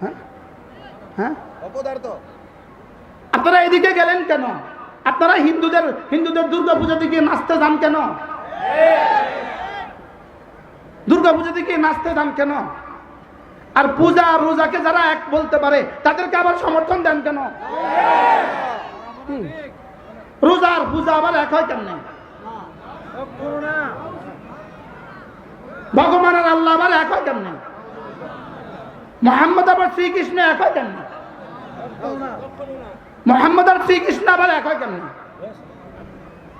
হ্যাঁ? হ্যাঁ? আপনারা এদিকে গেলেন কেন? আপনারা হিন্দুদের হিন্দুদের দুর্গা পূজা দিকে নাচতে যান কেন? দুর্গা পূজা দিকে নাচতে যান কেন? আর পূজা রোজাকে যারা এক বলতে পারে তাদেরকে আবার সমর্থন দেন কেন। রোজা আর পূজা আবার এক হয় কেন ভগবানের আল্লাহ আবার এক হয় কেমনে? মোহাম্মদ আবার শ্রীকৃষ্ণ এক হয় কেমনে? মোহাম্মদ আর শ্রীকৃষ্ণ আবার এক হয় কেমনে?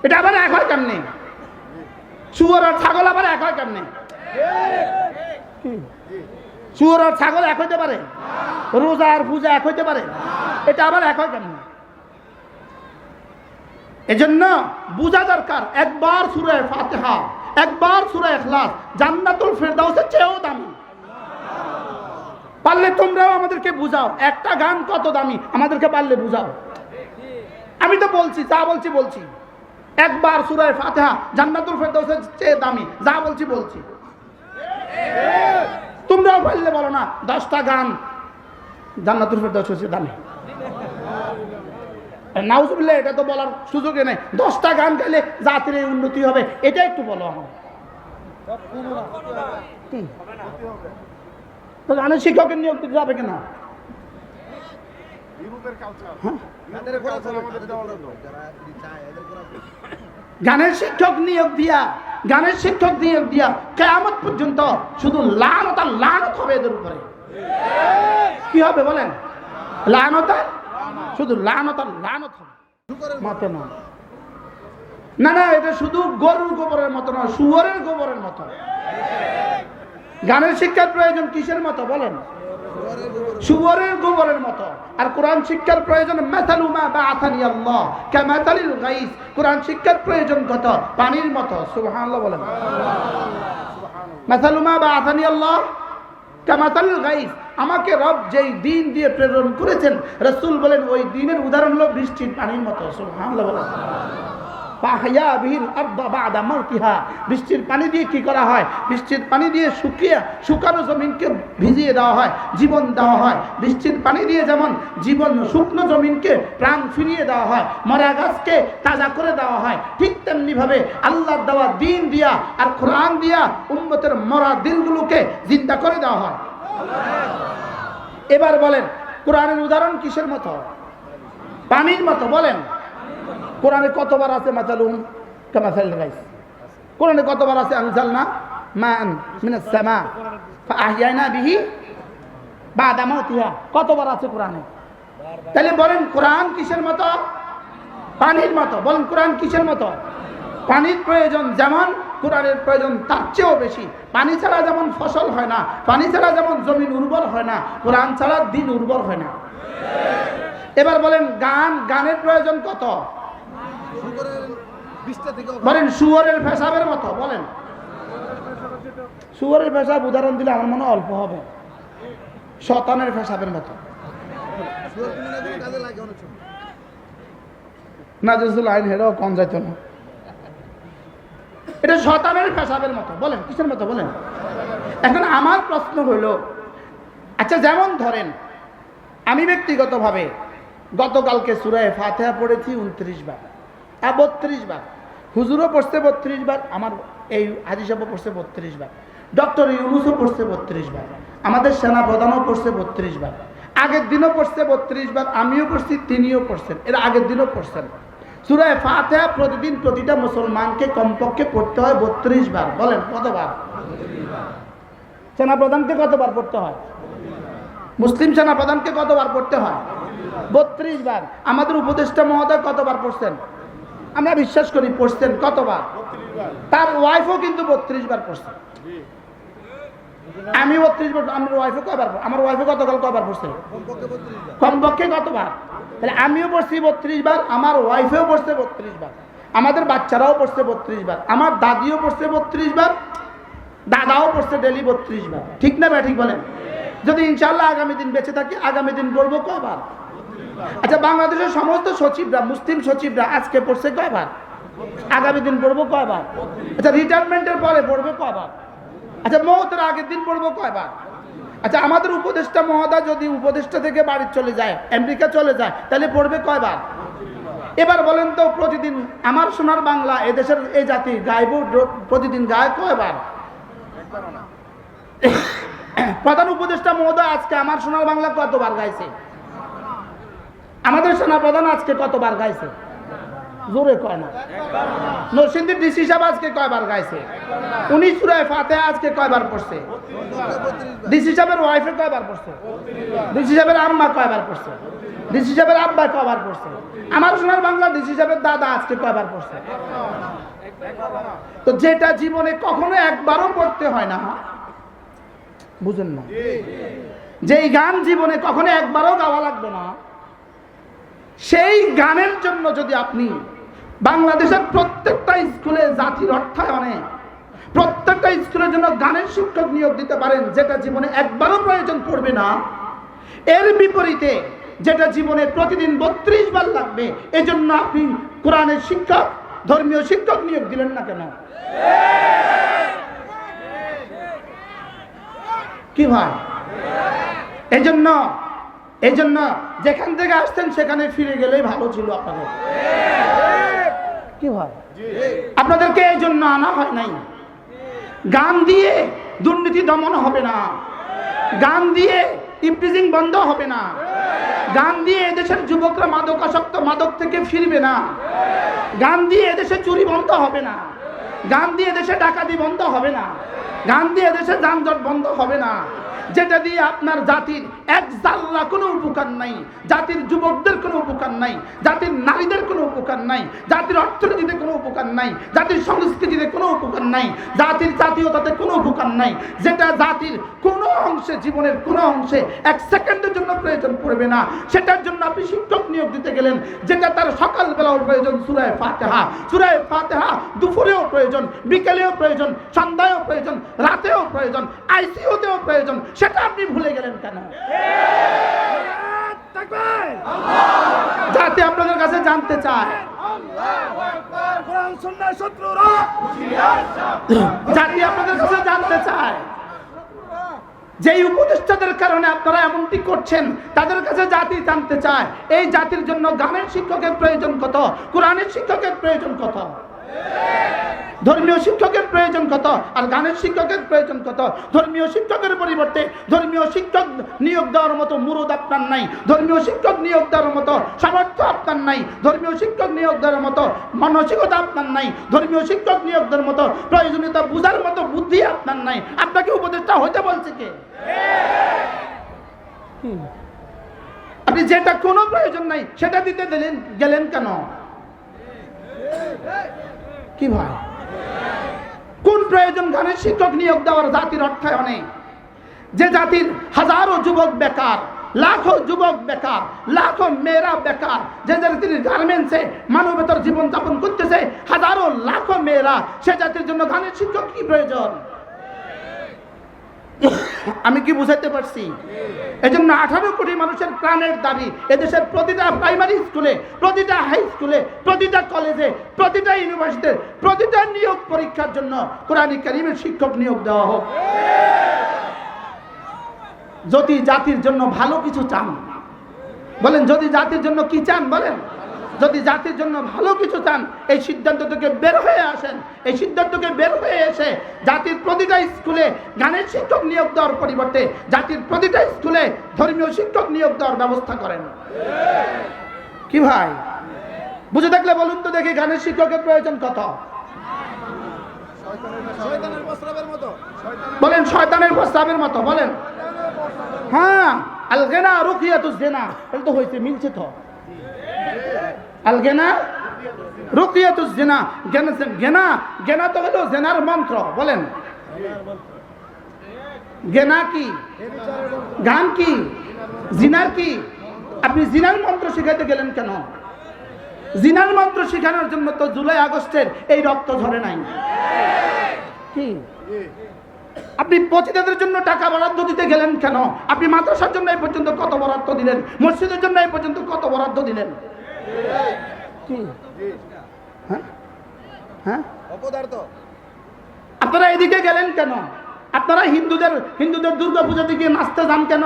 এটা আবার এক হয় কেমনে? শুয়োর আর ছাগল আবার এক হয় কেমনে? শুয়োর আর ছাগল এক হইতে পারে? রোজা আর পূজা এক হইতে পারে? এটা আবার এক হয় কেমনে? এজন্য বুঝা দরকার, একবার সুরে ফাতেহা, একবার সুরে এখলাস জান্নাতুল ফেরদাউসের চেয়েও দামি। পারলে তোমরাও আমাদেরকে বুঝাও। একটা গান কত দামি? আমাদেরকে পারলে বুঝাও। আমি তো বলছি যা বলছি বলছি। একবার সুরায় ফাতেহা জান্নাতুল ফেরদাউসের চেয়ে দামি। যা বলছি বলছি। তোমরাও পারলে বলো না দশটা গান জান্নাতুল ফেরদাউসের চেয়ে দামি। নাউজুবিল্লাহ এটা তো বলার সুযোগই নেই। দশটা গান গাইলে জাতির এই উন্নতি হবে। এটা একটু বলো আমার। তো গানের শিক্ষকের নিয়োগ দিতে যাবে কিনা? হ্যাঁ? গানের শিক্ষক নিয়োগ দিয়া গানের শিক্ষক নিয়োগ দিয়া কেয়ামত পর্যন্ত শুধু লানত লানত হবে এদের উপরে। কি হবে বলেন? লানত শুধু লানত লানত হবে। মতো না। না না এটা শুধু গরুর গোবরের মতো না শুয়োরের গোবরের মতো। গানের শিক্ষার প্রয়োজন কিসের মতো বলেন? শুয়োরের গোবরের মতো। আর কোরআন শিক্ষার প্রয়োজন মেথালুমা বা আথানি আল্লাহ কামাতালিল গাইস কোরআন শিক্ষার প্রয়োজন কত? পানির মতো, সুবহানাল্লাহ বলেন। মেথালুমা বা আথানি আল্লাহ কামাতালিল গাইস আমাকে রব যেই দিন দিয়ে প্রেরণ করেছেন, রসুল বলেন, ওই দিনের উদাহরণ হলো বৃষ্টির পানির মতো, সুবহানাল্লাহ বলেন। বৃষ্টির পানি দিয়ে কি করা হয়? বৃষ্টির পানি দিয়ে শুকিয়ে, শুকানো জমিনকে ভিজিয়ে দেওয়া হয়, জীবন দেওয়া হয়। বৃষ্টির পানি দিয়ে যেমন জীবন শুকনো জমিনকে প্রাণ ফিরিয়ে দেওয়া হয়, মরা গাছকে তাজা করে দেওয়া হয়, ঠিক তেমনি ভাবে আল্লাহর দেওয়া দিন দিয়া আর কোরআন দিয়া উম্মতের মরা দিলগুলোকে জিন্দা করে দেওয়া হয়। এবার বলেন, কোরআনের উদাহরণ কিসের মতো? পানির মতো, বলেন। কোরআনে কতবার আছে মাতালুম কামাসাল গাইস। কোরআনে কতবার আছে আনজালনা? মান মিনাস সামা। ফাআহইয়ানা বিহি বাদা মাউতিহা। কতবার আছে কোরআনে? তাহলে বলেন কোরআন কিসের মতো? পানির মতো। বলেন কোরআন কিসের মতো? পানির প্রয়োজন যেমন, কোরআনের প্রয়োজন তার চেয়েও বেশি। পানি ছাড়া যেমন ফসল হয় না, পানি ছাড়া যেমন জমিন উর্বর হয় না, কোরআন ছাড়া দিন উর্বর হয় না। এবার বলেন গান, গানের প্রয়োজন কত? মতো বলেন। উদাহরণ দিলে আমার মনে অল্প হবে। শতানের মতো। শুকর কিনে না দিলে কাজে লাগে অনেক সময়। না যদি লাইন হেরাও কম যাইত না। এটা শতানের পেশাবের মতো বলেন কিসের মতো বলেন। এখন আমার প্রশ্ন হইল আচ্ছা যেমন ধরেন আমি ব্যক্তিগতভাবে গতকালকে সুরায় ফাতেহা পড়েছি উনত্রিশ বার। আর বত্রিশ বার। হুজুরও পড়ছে বত্রিশ বার, আমার এই হাজি সাহেবও পড়ছে বত্রিশ বার। ডক্টর ইউনুসও পড়ছে বত্রিশ বার। আমাদের সেনা প্রধানও পড়ছে বত্রিশ বার। আগের দিনও পড়ছে বত্রিশ বার, আমিও পড়ছি, তিনিও পড়ছেন। এর আগের দিনও পড়ছেন। সুরায় ফাতেহা প্রতিদিন প্রতিটা মুসলমানকে কমপক্ষে পড়তে হয় বত্রিশ বার। বলেন, কতবার? সেনা প্রধানকে কতবার পড়তে হয়? মুসলিম সেনা প্রধানকে কতবার পড়তে হয়? বত্রিশ বার। আমাদের উপদেষ্টা মহোদয় কতবার পড়ছেন? আমরা বিশ্বাস করি পড়ছেন কতবার? তার ওয়াইফও কিন্তু বত্রিশ বার পড়ছেন আমি বত্রিশ বার আমার ওয়াইফও কয়বার আমার ওয়াইফও গতকাল কয়বার পড়ছে? কমপক্ষে কতবার? তাহলে আমিও পড়ছি বত্রিশ বার আমার ওয়াইফেও পড়ছে বত্রিশ বার আমাদের বাচ্চারাও পড়ছে বত্রিশ বার আমার দাদিও পড়ছে বত্রিশ বার দাদাও পড়ছে ডেলি বত্রিশ বার। ঠিক না ঠিক বলেন? যদি ইনশাল্লাহ আগামী দিন বেঁচে থাকি আগামী দিন পড়ব কয়বার? আচ্ছা বাংলাদেশের সমস্ত সচিবরা, মুসলিম সচিবরা আজকে পড়ছে কয়বার? আগামী দিন পড়ব কয়বার? আচ্ছা রিটায়ারমেন্টের পরে পড়বে কয়বার? আচ্ছা মৌতের আগের দিন পড়ব কয়বার? আচ্ছা আমাদের উপদেষ্টা মহোদয় যদি উপদেষ্টা থেকে বাড়ি চলে যায়, আমেরিকা চলে যায়, তাহলে পড়বে কয়বার? এবার বলেন তো, প্রতিদিন আমার সোনার বাংলা এদেশের এই জাতি গাইব প্রতিদিন গায় কয়বার? প্রধান উপদেষ্টা মহোদয় আজকে আমার সোনার বাংলা কতবার গাইছে? আমাদের সেনা প্রধান আজকে কতবার গাইছে? জোরে কয় না। নরসিংদীর ডিসি সাহেব আজকে কয়বার গাইছে? উনি সুরায় ফাতে আজকে কয়বার পড়ছে? ডিসি সাহেবের ওয়াইফে কয়বার পড়ছে? ডিসি সাহেবের আম্মা কয়বার পড়ছে? ডিসি সাহেবের আব্বা কয়বার পড়ছে? আমার সোনার বাংলা ডিসি সাহেবের দাদা আজকে কয়বার পড়ছে? তো যেটা জীবনে কখনো একবারও পড়তে হয় না বুঝেন না? যেই গান জীবনে কখনো একবারও গাওয়া লাগবে না। সেই গানের জন্য যদি আপনি বাংলাদেশের প্রত্যেকটা স্কুলে জাতির অর্থায়নে প্রত্যেকটা স্কুলের জন্য গানের শিক্ষক নিয়োগ দিতে পারেন, যেটা জীবনে একবারও প্রয়োজন পড়বে না, এর বিপরীতে যেটা জীবনে প্রতিদিন বত্রিশ বার লাগবে, এজন্য আপনি কোরআনের শিক্ষক, ধর্মীয় শিক্ষক নিয়োগ দিলেন না কেন? কি ভাই? এজন্য এজন্য যেখান থেকে আসতেন সেখানে ফিরে গেলেই ভালো ছিল আপনাদের। কি ভাই আপনাদেরকে এই জন্য আনা হয় নাই। গান দিয়ে দুর্নীতি দমন হবে না। গান দিয়ে ইমপ্রিজিং বন্ধ হবে না। গান দিয়ে এদেশের যুবকরা মাদকাসক্ত মাদক থেকে ফিরবে না। গান দিয়ে এদেশে চুরি বন্ধ হবে না। গান দিয়ে এদেশে ডাকাতি বন্ধ হবে না। গান দিয়ে এদেশে যানজট বন্ধ হবে না। যেটা দিয়ে আপনার জাতির এক জাল্লা কোনো উপকার নাই, জাতির যুবকদের কোনো উপকার নাই, জাতির নারীদের কোনো উপকার নাই, জাতির অর্থনীতিতে কোনো উপকার নাই, জাতির সংস্কৃতিতে কোনো উপকার নাই, জাতির জাতীয়তাতে কোনো উপকার নাই, যেটা জাতির কোনো অংশে, জীবনের কোনো অংশে এক সেকেন্ডের জন্য প্রয়োজন পড়বে না। সেটার জন্য আপনি শিক্ষক নিয়োগ দিতে গেলেন, যেটা তার সকালবেলাও প্রয়োজন, সুরায় ফাতেহা। সুরায় ফাতেহা দুপুরেও প্রয়োজন, বিকেলেও প্রয়োজন, সন্ধ্যায়ও প্রয়োজন, রাতেও প্রয়োজন, আইসিইউতেও প্রয়োজন সেটা আপনি ভুলে গেলেন কেন? যাতে আপনাদের কাছে জানতে চায়। জাতি আপনাদের কাছে জানতে চায়। যেই উপদেষ্টাদের কারণে আপনারা এমনটি করছেন, তাদের কাছে জাতি জানতে চায়। এই জাতির জন্য গানের শিক্ষকের প্রয়োজন কত? কোরআনের শিক্ষকের প্রয়োজন কত? ধর্মীয় শিক্ষকের প্রয়োজন কত? আর গানের শিক্ষকের প্রয়োজন কত? ধর্মীয় শিক্ষকের পরিবর্তে ধর্মীয় শিক্ষক নিয়োগ দেওয়ার মতো মুরুদ আপনার নাই। ধর্মীয় শিক্ষক নিয়োগ দেওয়ার মতো সামর্থ্য আপনার নাই। ধর্মীয় শিক্ষক নিয়োগ দেওয়ার মতো মানসিকতা আপনার নাই। ধর্মীয় শিক্ষক নিয়োগ দেওয়ার মতো প্রয়োজনীয়তা বুঝার মতো বুদ্ধি আপনার নাই। আপনাকে উপদেষ্টা হতে বলছে কে? আপনি যেটা কোনো প্রয়োজন নাই, সেটা দিতে গেলেন কেন? কি ভাই? কোন প্রয়োজন গানের শিক্ষক নিয়োগ দেওয়ার জাতির অর্থায়নে? যে জাতির হাজারো যুবক বেকার, লাখো যুবক বেকার, লাখো মেয়েরা বেকার, যে জাতির গার্মেন্টসে মানবেতর জীবনযাপন করতেছে, হাজারো লাখো মেয়েরা, সে জাতির জন্য গানের শিক্ষক কি প্রয়োজন? আমি কি বুঝাইতে পারছি? এজন্য আঠারো কোটি মানুষের প্রাণের দাবি, এদেশের প্রতিটা প্রাইমারি স্কুলে প্রতিটা হাই স্কুলে প্রতিটা কলেজে প্রতিটা ইউনিভার্সিটিতে প্রতিটা নিয়োগ পরীক্ষার জন্য কোরআনী কারিমের শিক্ষক নিয়োগ দেওয়া হোক। যদি জাতির জন্য ভালো কিছু চান, বলেন, যদি জাতির জন্য কি চান, বলেন। যদি জাতির জন্য ভালো কিছু চান, এই সিদ্ধান্ত থেকে বের হয়ে আসেন। এই সিদ্ধান্তকে বের হয়ে এসে জাতির প্রতিটা স্কুলে গানের শিক্ষক নিয়োগ দেওয়ার পরিবর্তে জাতির প্রতিটা স্কুলে ধর্মীয় শিক্ষক নিয়োগ দেওয়ার ব্যবস্থা করেন। কি ভাই? বুঝে থাকলে বলুন তো দেখি গানের শিক্ষকের প্রয়োজন কত। বলেন, শয়তানের প্রস্তাবের মতো, বলেন। হ্যাঁ আল গেনা রুকিয়াতুস জেনা এটা তো হয়েছে, মিলছে তো। গেনা গেনা গেনা তো হলো জেনার মন্ত্র, বলেন। গেনা কি? গান কি? জিনার কি? আপনি জিনার মন্ত্র শিখাইতে গেলেন কেন? জিনার মন্ত্র শেখানোর জন্য তো জুলাই আগস্টের এই রক্ত ঝরে নাই। কি? আপনি পচিতাদের জন্য টাকা বরাদ্দ দিতে গেলেন কেন? আপনি মাদ্রাসার জন্য এই পর্যন্ত কত বরাদ্দ দিলেন? মসজিদের জন্য এই পর্যন্ত কত বরাদ্দ দিলেন? কি? হ্যাঁ? হ্যাঁ? আপনারা এদিকে গেলেন কেন? আপনারা হিন্দুদের হিন্দুদের দুর্গা পূজা দিকে নাচতে যান কেন?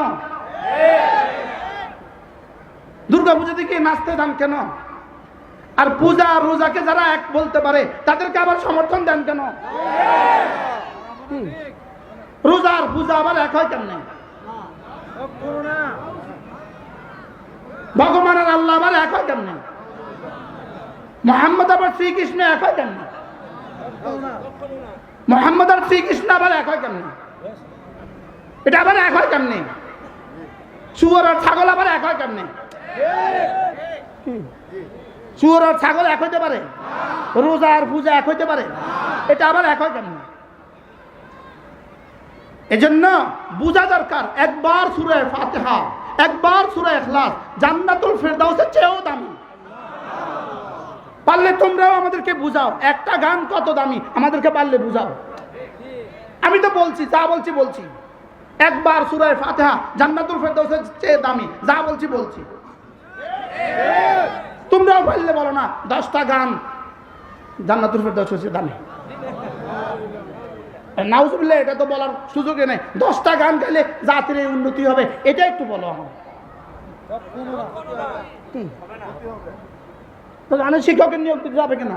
দুর্গা পূজা দিকে নাচতে যান কেন? আর পূজা রোজাকে যারা এক বলতে পারে তাদেরকে আবার সমর্থন দেন কেন? রোজা আর পূজা আবার এক হয় কেমনে? ভগবান আর আল্লাহ আবার এক হয় কেমনে? মোহাম্মদ আবার শ্রীকৃষ্ণ এক হয় কেমনে? মোহাম্মদ আর শ্রীকৃষ্ণ আবার এক হয় কেমনে? এটা আবার এক হয় কেমনে? শুয়োর আর ছাগল আবার এক হয় কেমনে? কি? শুয়োর আর ছাগল এক হইতে পারে? রোজা আর পূজা এক হইতে পারে? এটা আবার এক হয় কেমনে? এজন্য বুঝা দরকার, একবার সুরে ফাতিহা একবার সুরে এখলাস জান্নাতুল ফেরদাউসের চেয়েও দামি। পারলে তোমরাও আমাদেরকে বুঝাও, একটা গান কত দামি, আমাদেরকে পারলে বুঝাও। আমি তো বলছি, যা বলছি বলছি। একবার সুরায় ফাতেহা জান্নাতুল ফেরদাউসের চেয়ে দামি, যা বলছি বলছি। তোমরাও পারলে বলো না, দশটা গান জান্নাতুল ফেরদাউসের চেয়ে দামি। নাউজুবিল্লাহ, এটা তো বলার সুযোগই নেই। দশটা গান গাইলে জাতির এই উন্নতি হবে, এটা একটু বলো তো গানের শিক্ষকের নিয়োগ দিতে যাবে কেন?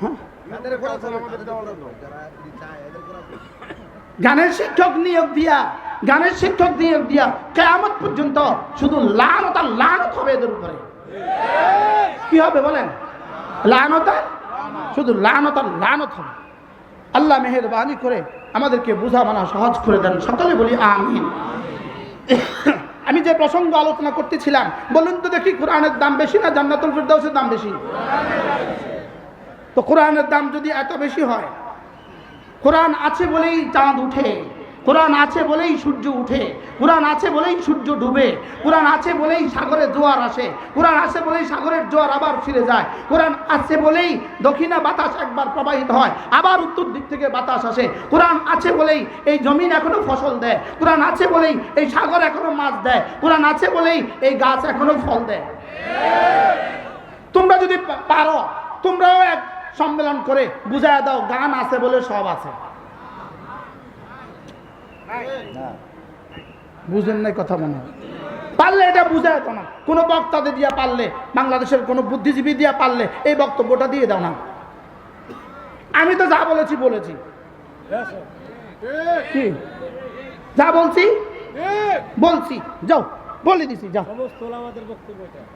হ্যাঁ? গানের শিক্ষক নিয়োগ দিয়া, গানের শিক্ষক নিয়োগ দিয়া কেয়ামত পর্যন্ত শুধু লানত লানত হবে এদের উপরে। কি হবে বলেন? লানত শুধু লানত আর লানত হবে। আল্লাহ মেহরবানি করে আমাদেরকে বোঝা মানা সহজ করে দেন। সকলে বলি আমিন। আমি যে প্রসঙ্গ আলোচনা করতেছিলাম, বলুন তো দেখি কোরআনের দাম বেশি না জান্নাতুল ফিরদাউসের দাম বেশি? তো কোরআনের দাম যদি এত বেশি হয়, কোরআন আছে বলেই চাঁদ উঠে। কোরআন আছে বলেই সূর্য উঠে, কোরআন আছে বলেই সূর্য ডুবে, কোরআন আছে বলেই সাগরে জোয়ার আসে, কোরআন আছে বলেই সাগরের জোয়ার আবার ফিরে যায়, কোরআন আছে বলেই দক্ষিণা বাতাস একবার প্রবাহিত হয়, আবার উত্তর দিক থেকে বাতাস আসে, কোরআন আছে বলেই এই জমিন এখনও ফসল দেয়, কোরআন আছে বলেই এই সাগর এখনও মাছ দেয়, কোরআন আছে বলেই এই গাছ এখনও ফল দেয়। তোমরা যদি পারো, তোমরাও এক সম্মেলন করে বুঝায় দাও, গান আছে বলে সব আছে। বুঝেন নাই কথা মনে। হয় পারলে এটা বুঝায় যেত না। কোনো বক্তাদের দিয়া পারলে, বাংলাদেশের কোনো বুদ্ধিজীবী দিয়া পারলে এই বক্তব্যটা দিয়ে দাও না। আমি তো যা বলেছি বলেছি। কি? যা বলছি? বলছি। যাও, বলে দিছি, যাও।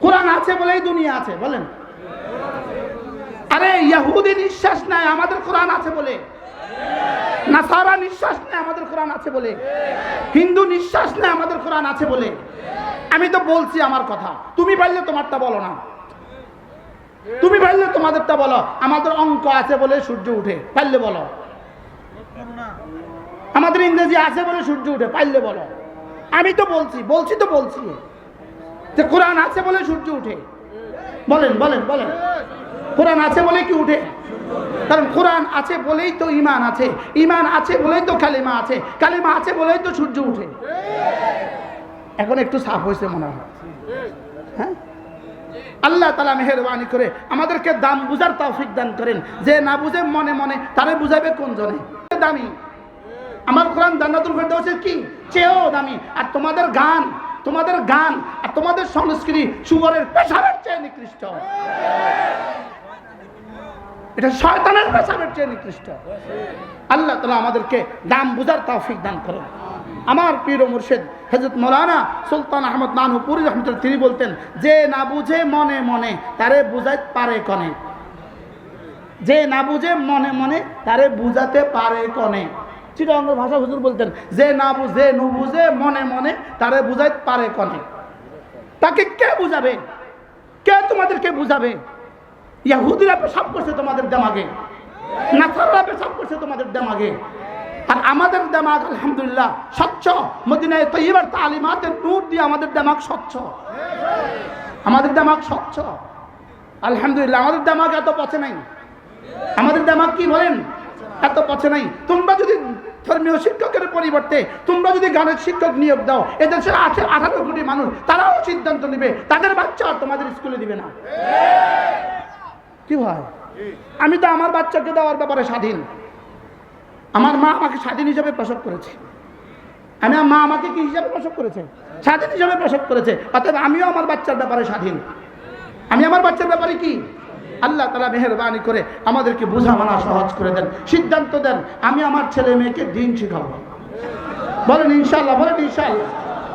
কোরআন আছে বলেই দুনিয়া আছে, বলেন। আরে, ইয়াহুদি নিঃশ্বাস নাই আমাদের কোরআন আছে বলে। নাসারা নিঃশ্বাস নেই আমাদের কোরআন আছে বলে। হিন্দু নিঃশ্বাস নেই আমাদের কোরআন আছে বলে। আমি তো বলছি আমার কথা। তুমি পারলে তোমারটা বলো না। তুমি পারলে তোমাদেরটা বলো। আমাদের অঙ্ক আছে বলে সূর্য উঠে। পারলে বলো। আমাদের ইংরেজি আছে বলে সূর্য উঠে। পারলে বলো। আমি তো বলছি বলছি তো বলছি। যে কোরআন আছে বলে সূর্য উঠে। বলেন বলেন বলেন। কোরআন আছে বলে কি উঠে? কারণ কোরআন আছে বলেই তো ইমান আছে ইমান আছে বলেই তো কালিমা আছে কালিমা আছে বলেই তো সূর্য উঠে। এখন একটু সাফ হয়েছে মনে হয়। হ্যাঁ? আল্লাহ তালা মেহরবানি করে আমাদেরকে দাম বুঝার তৌফিক দান করেন। যে না বুঝে মনে মনে, তারে বুঝাবে কোন জনে? দামি। আমার কোরআন জান্নাতুল ফেরদাউসের কি? চেয়েও দামি। আর তোমাদের গান তোমাদের গান আর তোমাদের সংস্কৃতি সুগরের পেশাবের চেয়ে নিকৃষ্ট। এটা শয়তানের পেশাবের চেয়ে নিকৃষ্ট। আল্লাহ তালা আমাদেরকে দাম বুঝার তৌফিক দান করেন। আমার পীর মুর্শেদ হজরত মৌলানা সুলতান আহমদ নানহুপুরি রহমতুল্লাহ, তিনি বলতেন, যে না বুঝে মনে মনে, তারে বুঝাইতে পারে কনে। যে না বুঝে মনে মনে, তারে বুঝাতে পারে কনে। চিরঙ্গের ভাষা হুজুর বলতেন, যে না বুঝে নু বুঝে মনে মনে, তারে বুঝাইতে পারে কনে। তাকে কে বুঝাবে? কে তোমাদেরকে বুঝাবে? ইয়াহুদিরা পেশাব করছে তোমাদের দেমাগে। নাসাররা পেশাব করছে তোমাদের দেমাগে। আর আমাদের দেমাগ, আলহামদুলিল্লাহ, স্বচ্ছ। মদিনায় তৈবার তালিমাতের নূর দিয়ে আমাদের দেমাগ স্বচ্ছ। আমাদের দেমাগ স্বচ্ছ। আলহামদুলিল্লাহ, আমাদের দেমাগ এত পচে নাই। আমাদের দেমাগ কি বলেন? এত পচে নাই। তোমরা যদি ধর্মীয় শিক্ষকের পরিবর্তে, তোমরা যদি গানের শিক্ষক নিয়োগ দাও এদেশের আঠে- আঠারো কোটি মানুষ, তারাও সিদ্ধান্ত নেবে। তাদের বাচ্চা আর তোমাদের স্কুলে দিবে না। কি ভাই? আমি তো আমার বাচ্চাকে দেওয়ার ব্যাপারে স্বাধীন। আমার মা আমাকে স্বাধীন হিসাবে প্রসব করেছে। আমি মা আমাকে কি হিসাবে প্রসব করেছে? স্বাধীন হিসাবে প্রসব করেছে। অর্থাৎ আমিও আমার বাচ্চার ব্যাপারে স্বাধীন। আমি আমার বাচ্চার ব্যাপারে কি? আল্লাহ তালা মেহরবানি করে আমাদেরকে বোঝা মানা সহজ করে দেন, সিদ্ধান্ত দেন, আমি আমার ছেলে মেয়েকে দিন শিখাবো। বলেন ইনশাল্লাহ বলেন ইনশাল্লাহ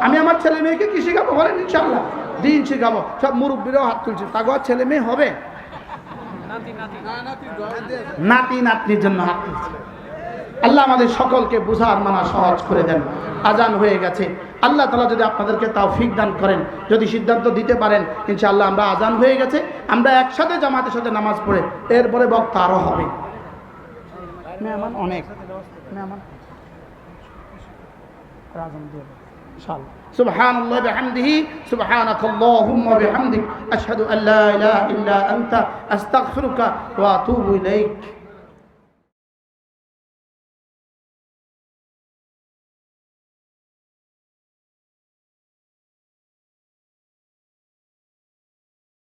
আমি আমার ছেলে মেয়েকে কি শেখাবো? বলেন ইনশাল্লাহ দিন শেখাবো। সব মুরব্বীরাও হাত তুলছে। তাগো ছেলে মেয়ে হবে? নাতি নাতনির জন্য হাত তুলছে। আল্লাহ আমাদের সকলকে বুঝার মানা সহজ করে দেন। আজান হয়ে গেছে। আল্লাহ তালা যদি আপনাদেরকে তাও ফিক দান করেন যদি সিদ্ধান্ত দিতে পারেন ইনশাআল্লাহ আমরা আজান হয়ে গেছে। আমরা একসাথে জামাতের সাথে নামাজ পড়ে এরপরে বক্তা আরও হবে। অনেক। দিয়ে سبحان الله بحمده سبحانك اللهم وبحمدك أشهد أن لا إله إلا أنت أستغفرك وأتوب إليك.